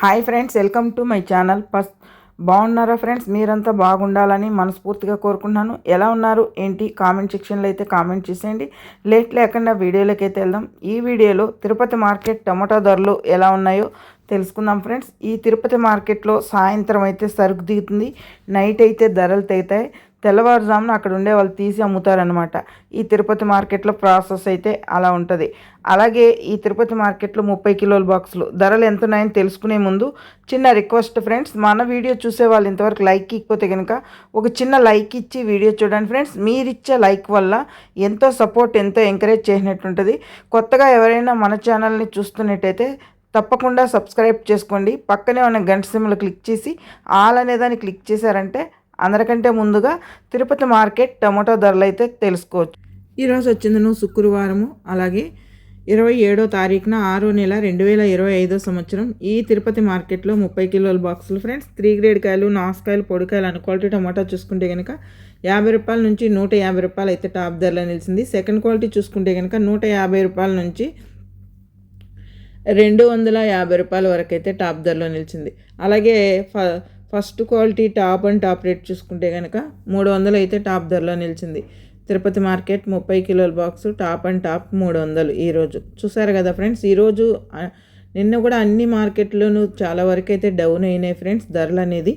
Hi friends welcome to my channel. First బాగున్నారా friends? మీరంతా బాగుండాలని మనస్ఫూర్తిగా కోరుకుంటున్నాను. ఎలా ఉన్నారు? ఏంటి? కామెంట్ సెక్షన్లో అయితే కామెంట్ చేసేయండి. లేట్ లేకుండా వీడియోలోకి అయితే వెళ్దాం. ఈ వీడియోలో తిరుపతి మార్కెట్ టమాటో ధరలు ఎలా ఉన్నాయో తెలుసుకుందాం ఫ్రెండ్స్. ఈ తిరుపతి మార్కెట్లో సాయంత్రం అయితే సరుకు దిగుతుంది. నైట్ అయితే ధరలు తెగుతాయి. తెల్లవారుజామున అక్కడ ఉండే వాళ్ళు తీసి అమ్ముతారనమాట ఈ తిరుపతి మార్కెట్లో ప్రాసెస్ అయితే అలా ఉంటుంది. అలాగే ఈ తిరుపతి మార్కెట్లో ముప్పై కిలోల బాక్సులు. ధరలు ఎంత ఉన్నాయని తెలుసుకునే ముందు చిన్న రిక్వెస్ట్ ఫ్రెండ్స్ మన వీడియో చూసే వాళ్ళు ఇంతవరకు లైక్ ఇకపోతే కనుక ఒక చిన్న లైక్ ఇచ్చి వీడియో చూడండి ఫ్రెండ్స్. మీరిచ్చే లైక్ వల్ల ఎంతో సపోర్ట్ ఎంతో ఎంకరేజ్ చేసినట్టుంటుంది. కొత్తగా ఎవరైనా మన ఛానల్ని చూస్తున్నట్టయితే తప్పకుండా సబ్స్క్రైబ్ చేసుకోండి. పక్కనే ఉన్న గంట సిమ్లు క్లిక్ చేసి ఆల్ అనే దాన్ని క్లిక్ చేశారంటే అందరికంటే ముందుగా తిరుపతి మార్కెట్ టమాటో ధరలు అయితే తెలుసుకోవచ్చు. ఈరోజు వచ్చింది నువ్వు శుక్రవారము అలాగే ఇరవై ఏడో తారీఖున ఆరో నెల రెండు వేల ఇరవై ఐదో సంవత్సరం. ఈ తిరుపతి మార్కెట్లో ముప్పై కిలోల బాక్సులు ఫ్రెండ్స్ త్రీ గ్రేడ్ కాయలు నాసుకాయలు పొడికాయలు అన్న క్వాలిటీ టమాటా చూసుకుంటే కనుక యాభై రూపాయల నుంచి నూట యాభై రూపాయలు అయితే టాప్ ధరలో నిలిచింది. సెకండ్ క్వాలిటీ చూసుకుంటే కనుక నూట యాభై రూపాయల నుంచి రెండు వందల యాభై రూపాయల వరకు అయితే టాప్ ధరలో నిలిచింది. అలాగే ఫ first quality top and top rate చూసుకుంటే కనుక మూడు వందలు అయితే టాప్ ధరలో నిలిచింది. తిరుపతి మార్కెట్ ముప్పై కిలోల బాక్సు టాప్ అండ్ టాప్ మూడు వందలు ఈరోజు చూసారు కదా ఫ్రెండ్స్ ఈరోజు నిన్న కూడా అన్ని మార్కెట్లోనూ చాలా వరకు అయితే డౌన్ అయినాయి ఫ్రెండ్స్ ధరలు అనేది.